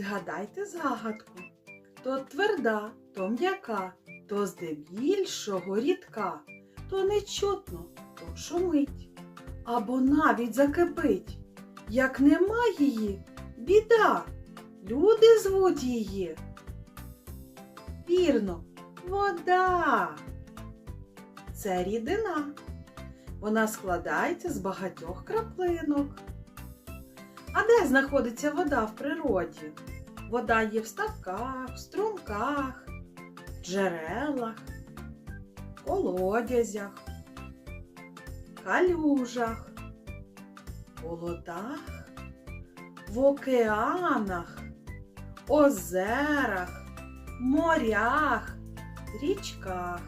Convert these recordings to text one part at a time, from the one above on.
Згадайте загадку. То тверда, то м'яка, то здебільшого рідка, то нечутно, то шумить, або навіть закипить. Як нема її, біда, люди звуть її. Вірно, вода. Це рідина. Вона складається з багатьох краплинок. А де знаходиться вода в природі? Вода є в ставках, в струмках, джерелах, колодязях, калюжах, болотах, в океанах, озерах, морях, річках.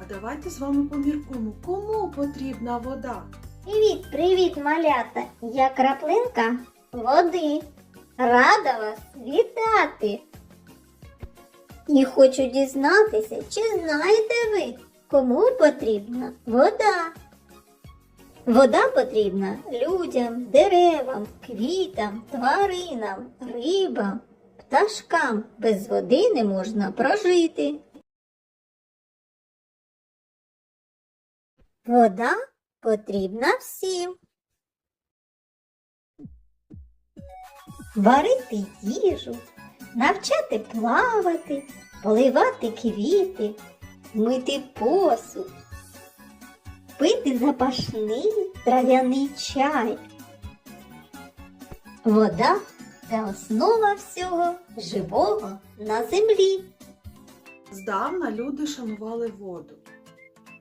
А давайте з вами поміркуємо, кому потрібна вода? Привіт, привіт, малята! Я краплинка води. Рада вас вітати. І хочу дізнатися, чи знаєте ви, кому потрібна вода? Вода потрібна людям, деревам, квітам, тваринам, рибам, пташкам. Без води не можна прожити. Вода потрібна всім. Варити їжу, навчати плавати, поливати квіти, мити посуд, пити запашний трав'яний чай. Вода це основа всього живого на землі. Здавна люди шанували воду.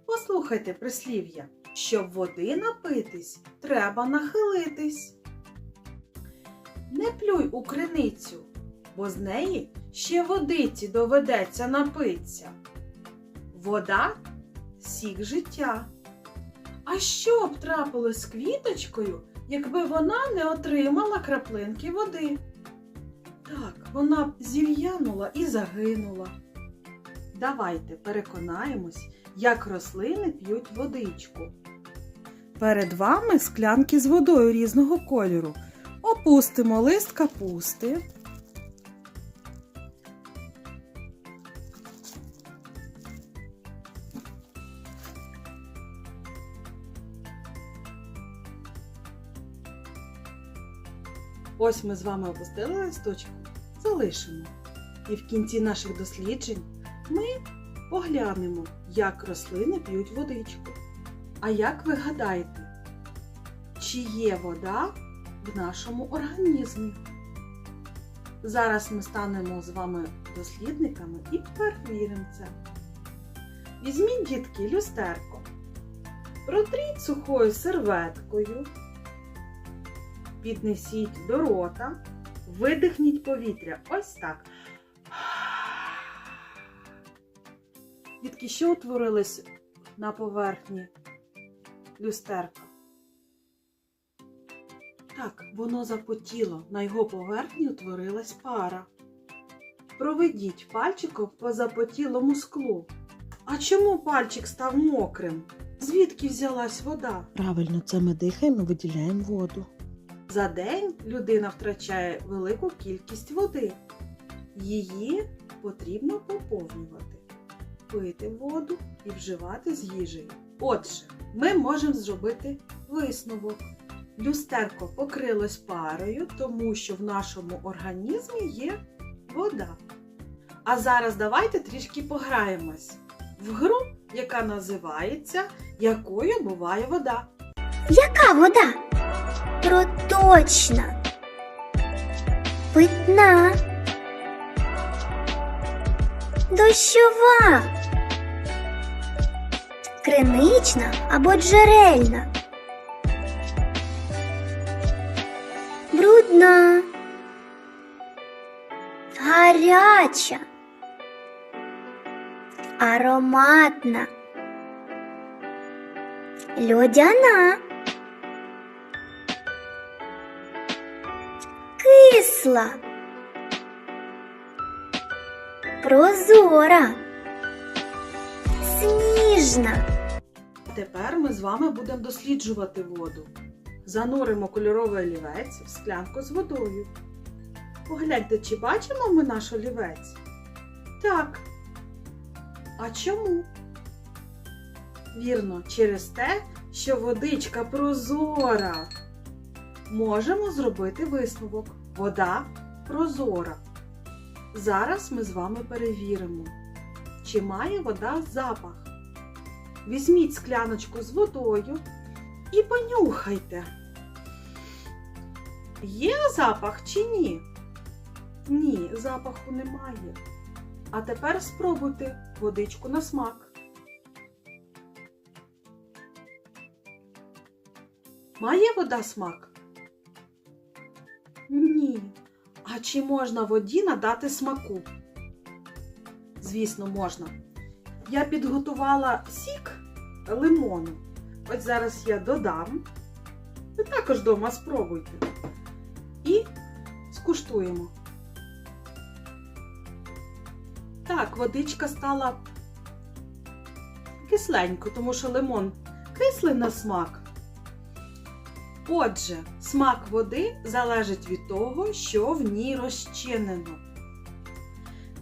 Послухайте прислів'я, щоб води напитись, треба нахилитись. Не плюй у криницю, бо з неї ще водиці доведеться напиться. Вода сік життя. А що б трапилось з квіточкою, якби вона не отримала краплинки води? Так, вона б зів'янула і загинула. Давайте переконаємось, як рослини п'ють водичку. Перед вами склянки з водою різного кольору. Опустимо лист капусти. Ось ми з вами опустили листочку, залишимо. І в кінці наших досліджень ми поглянемо, як рослини п'ють водичку. А як ви гадаєте, чи є вода в нашому організмі? Зараз ми станемо з вами дослідниками і перевіримо це. Візьміть, дітки, люстерко, протріть сухою серветкою, піднесіть до рота, видихніть повітря. Ось так. Дітки, що утворилось на поверхні люстерка? Воно запотіло. На його поверхні утворилась пара. Проведіть пальчиком по запотілому склу. А чому пальчик став мокрим? Звідки взялась вода? Правильно, це ми дихаємо, виділяємо воду. За день людина втрачає велику кількість води. Її потрібно поповнювати, пити воду і вживати з їжею. Отже, ми можемо зробити висновок. Люстерко покрилось парою, тому що в нашому організмі є вода. А зараз давайте трішки пограємось в гру, яка називається Якою буває вода. Яка вода? Проточна. Питна. Дощова. Кринична або джерельна. Брудна. Гаряча. Ароматна. Льодяна. кисла, прозора, сніжна. Тепер ми з вами будемо досліджувати воду. Зануримо кольоровий олівець в склянку з водою. Погляньте, чи бачимо ми наш олівець? Так. А чому? Вірно, через те, що водичка прозора. Можемо зробити висновок. Вода прозора. Зараз ми з вами перевіримо, чи має вода запах. Візьміть скляночку з водою і понюхайте. Є запах чи ні? Ні, запаху немає. А тепер спробуйте водичку на смак. Має вода смак? Ні. А чи можна воді надати смаку? Звісно, можна. Я підготувала сік лимону. Ось зараз я додам. Ви також вдома спробуйте. І скуштуємо. Так, водичка стала кисленькою, тому що лимон кислий на смак. Отже, смак води залежить від того, що в ній розчинено.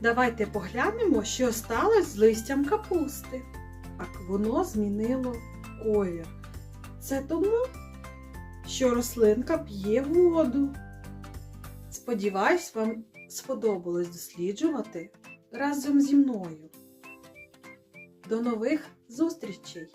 Давайте поглянемо, що сталося з листям капусти. Так, воно змінило колір. Це тому, що рослинка п'є воду. Сподіваюсь, вам сподобалось досліджувати разом зі мною. До нових зустрічей!